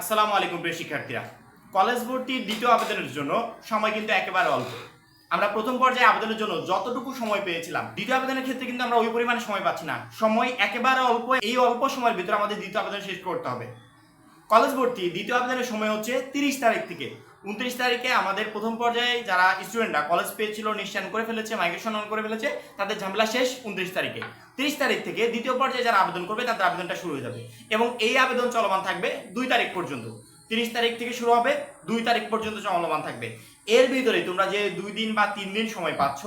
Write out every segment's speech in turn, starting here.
আসসালামু আলাইকুম প্রিয় শিক্ষার্থীরা। কলেজ ভর্তির দ্বিতীয় আবেদনের জন্য সময় কিন্তু একেবারে অল্প। আমরা প্রথম পর্যায়ে আবেদনের জন্য যতটুকু সময় পেয়েছিলাম, দ্বিতীয় আবেদনের ক্ষেত্রে কিন্তু আমরা ওই পরিমাণে সময় পাচ্ছি না। সময় একেবারে অল্প, এই অল্প সময়ের ভিতরে আমাদের দ্বিতীয় আবেদন শেষ করতে হবে। কলেজ ভর্তি দ্বিতীয় আবেদনের সময় হচ্ছে তিরিশ তারিখ থেকে। উনত্রিশ তারিখে আমাদের প্রথম পর্যায়ে যারা স্টুডেন্টরা কলেজ পেয়েছিল নিশ্চয়ন করে ফেলেছে মাইগ্রেশন অন করে ফেলেছে, তাদের ঝামেলা শেষ উনত্রিশ তারিখে। তিরিশ তারিখ থেকে দ্বিতীয় পর্যায়ে যারা আবেদন করবে, তাদের আবেদনটা শুরু হয়ে যাবে। এবং এই আবেদন চলমান থাকবে দুই তারিখ পর্যন্ত। তিরিশ তারিখ থেকে শুরু হবে, দুই তারিখ পর্যন্ত চলমান থাকবে। এর ভিতরে তোমরা যে দুই দিন বা তিন দিন সময় পাচ্ছ,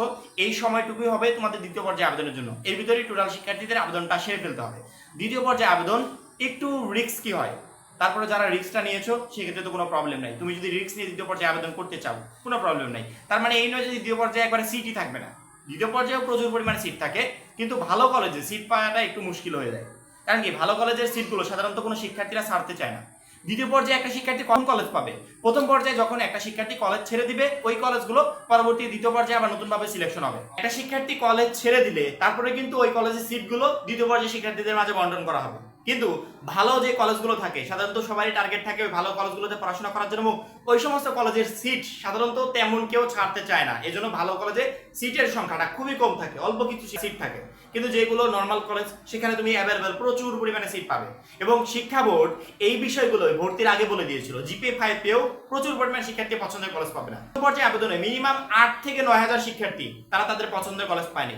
এই সময়টুকুই হবে তোমাদের দ্বিতীয় পর্যায়ে আবেদনের জন্য। এর ভিতরে টোটাল শিক্ষার্থীদের আবেদনটা সেরে ফেলতে হবে। দ্বিতীয় পর্যায়ে আবেদন একটু রিস্ক কি হয়। তারপরে যারা রিস্কটা নিয়েছো, সেক্ষেত্রে তো কোনো প্রবলেম নাই। তুমি যদি রিস্ক নিয়ে দ্বিতীয় পর্যায়ে আবেদন করতে চাও, কোনো প্রবলেম নাই। তার মানে এই নয় যে দ্বিতীয় পর্যায়ে একবারে সিটই থাকবে না। দ্বিতীয় পর্যায়েও প্রচুর পরিমাণে সিট থাকে, কিন্তু ভালো কলেজে সিট পাওয়াটা একটু মুশকিল হয়ে যায়। কারণ কি? ভালো কলেজের সিটগুলো সাধারণত কোনো শিক্ষার্থীরা ছাড়তে চায় না। দ্বিতীয় পর্যায়ে একটা শিক্ষার্থী কম কলেজ পাবে? প্রথম পর্যায়ে যখন একটা শিক্ষার্থী কলেজ ছেড়ে দিবে, ওই কলেজগুলো পরবর্তী দ্বিতীয় পর্যায়ে আবার নতুনভাবে সিলেকশন হবে। একটা শিক্ষার্থী কলেজ ছেড়ে দিলে, তারপরে কিন্তু ওই কলেজের সিটগুলো দ্বিতীয় পর্যায়ে শিক্ষার্থীদের মাঝে বন্টন করা হবে। কিন্তু ভালো যে কলেজগুলো থাকে, সাধারণত সবারই টার্গেট থাকে ওই ভালো কলেজগুলোতে পড়াশোনা করার জন্য ওই সমস্ত কলেজের সিট সাধারণত তেমন কেউ ছাড়তে চায় না। এজন্য ভালো কলেজে সিটের সংখ্যাটা খুবই কম থাকে, অল্প কিছু সিট থাকে। কিন্তু যেগুলো নর্মাল কলেজ সেখানে তুমি অ্যাভেলেবেল প্রচুর পরিমাণে সিট পাবে। এবং শিক্ষা বোর্ড এই বিষয়গুলো ভর্তির আগে বলে দিয়েছিল জিপে ফাইভ পেয়েও প্রচুর পরিমাণে শিক্ষার্থী পছন্দের কলেজ পাবে না। পর্যায়ে আবেদনে মিনিমাম আট থেকে নয় হাজার শিক্ষার্থী তারা তাদের পছন্দের কলেজ পায়নি।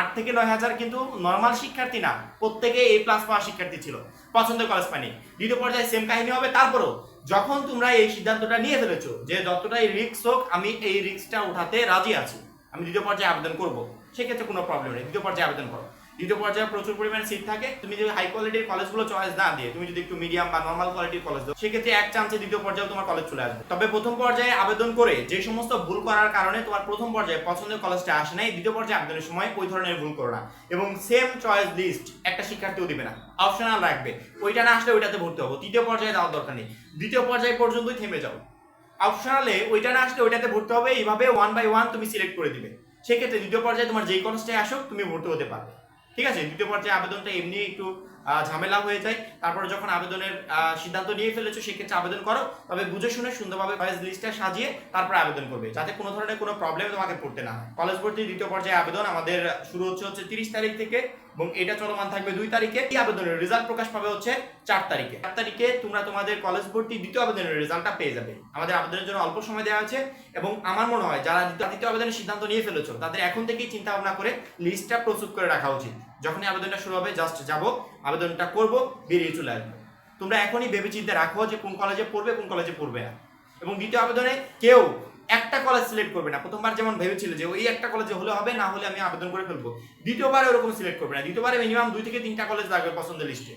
আট থেকে নয় হাজার কিন্তু নর্মাল শিক্ষার্থী না। প্রত্যেকে এই প্লাস পাওয়া শিক্ষার্থী ছিল। পছন্দের কলেজ পানি দ্বিতীয় পর্যায়ে সেম কাহিনী হবে। তারপরও যখন তোমরা এই সিদ্ধান্তটা নিয়ে ফেলেছো যে যতটাই রিক্স হোক, আমি এই রিক্সটা উঠাতে রাজি আছি। আমি দ্বিতীয় পর্যায়ে আবেদন করব। সেক্ষেত্রে কোনো প্রবলেম নেই। দ্বিতীয় পর্যায়ে আবেদন করো। দ্বিতীয় পর্যায়ে প্রচুর পরিমাণে সিট থাকে। তুমি যদি হাই কোয়ালিটির কলেজগুলো চয়েস না দিয়ে, তুমি যদি একটু মিডিয়াম বা নর্মাল কোয়ালিটির কলেজ দাও, সেক্ষেত্রে এক চান্সে দ্বিতীয় পর্যায়ে তোমার কলেজ চলে আসবে। তবে প্রথম পর্যায়ে আবেদন করে যে সমস্ত ভুল করার কারণে তোমার প্রথম পর্যায়ে পছন্দের কলেজটা আসে নাই, দ্বিতীয় পর্যায়ে আবেদনের সময় ওই ধরনের ভুল করো না। এবং সেম চয়েস লিস্ট একটা শিক্ষার্থীও দিবে না। অপশনাল রাখবে। ওইটা না আসলে ওইটাতে ভর্তি হব। তৃতীয় পর্যায়ে যাওয়ার দরকার নেই। দ্বিতীয় পর্যায়ে পর্যন্তই থেমে যাও। অপশনালে ওইটা না আসলে ওইটাতে ভর্তি হবে, এইভাবে ওয়ান বাই ওয়ান তুমি সিলেক্ট করে দিবে। সেক্ষেত্রে দ্বিতীয় পর্যায়ে তোমার যেই কলেজটাই আসুক, তুমি ভর্তি হতে পারবে। ঠিক আছে? দ্বিতীয় পর্যায়ে আবেদনটা এমনি একটু ঝামেলা হয়ে যায়। তারপরে যখন আবেদনের সিদ্ধান্ত নিয়ে ফেলেছো, সেক্ষেত্রে আবেদন করো। তবে বুঝে শুনে সুন্দরভাবে কলেজ লিস্টটা সাজিয়ে তারপরে আবেদন করবে, যাতে কোনো ধরনের কোনো প্রবলেম তোমাকে পড়তে না হয়। কলেজ ভর্তির দ্বিতীয় পর্যায়ে আবেদন আমাদের শুরু হচ্ছে হচ্ছে তিরিশ তারিখ থেকে। এবং এটা চলমান থাকবে দুই তারিখে। এই আবেদনের রেজাল্ট প্রকাশ পাবে হচ্ছে চার তারিখে। চার তারিখে তোমরা তোমাদের কলেজ ভর্তি দ্বিতীয় আবেদনের রেজাল্টটা পেয়ে যাবে। আমাদের আবেদনের জন্য অল্প সময় দেওয়া আছে এবং আমার মনে হয় যারা দ্বিতীয় আবেদনের সিদ্ধান্ত নিয়ে ফেলেছো, তাদের এখন থেকেই চিন্তা ভাবনা করে লিস্টটা প্রস্তুত করে রাখা উচিত। যখনই আবেদনটা শুরু হবে জাস্ট যাব, আবেদনটা করব, বেরিয়ে চলে আসব। তোমরা এখনই ভেবে চিন্তে রাখো যে কোন কলেজে পড়বে, কোন কলেজে পড়বে না। এবং দ্বিতীয় আবেদনে কেউ একটা কলেজ সিলেক্ট করবে না। প্রথমবার যেমন ভেবেছিল যে ওই একটা কলেজে হলে হবে, না হলে আমি আবেদন করে ফেলব। দ্বিতীয়বার ওরকম সিলেক্ট করবে না। দ্বিতীয়বারে মিনিমাম দুই থেকে তিনটা কলেজ লাগবে পছন্দের লিস্টে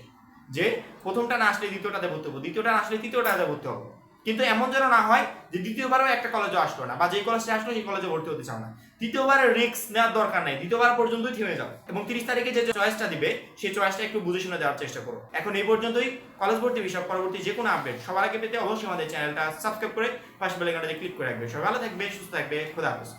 যে প্রথমটা না আসলে দ্বিতীয়টাতে ভর্তি হব। দ্বিতীয়টা না আসলে তৃতীয়টাতে ভর্তি হব। কিন্তু এমন যেন না হয় যে দ্বিতীয়বারও একটা কলেজে আসলো না, বা যে কলেজে আসলো সেই কলেজে ভর্তি হতে চাও না। তৃতীয়বার রিক্স নেওয়ার দরকার নাই, দ্বিতীয়বার পর্যন্তই থেমে যাও। এবং তিরিশ তারিখে যে চয়েসটা দিবে, সেই চয়েসটা একটু বুঝে শুনে দেওয়ার চেষ্টা করো। এখন এই পর্যন্তই কলেজ ভর্তি বিষয়, পরবর্তী যে কোনো আপডেট সবার আগে পেতে অবশ্যই আমাদের চ্যানেলটা সাবস্ক্রাইব করে পাশে বেলাইকনটাতে ক্লিক করে রাখবে। সবাই ভালো থাকবে, সুস্থ থাকবে, খোদা হাফেজ।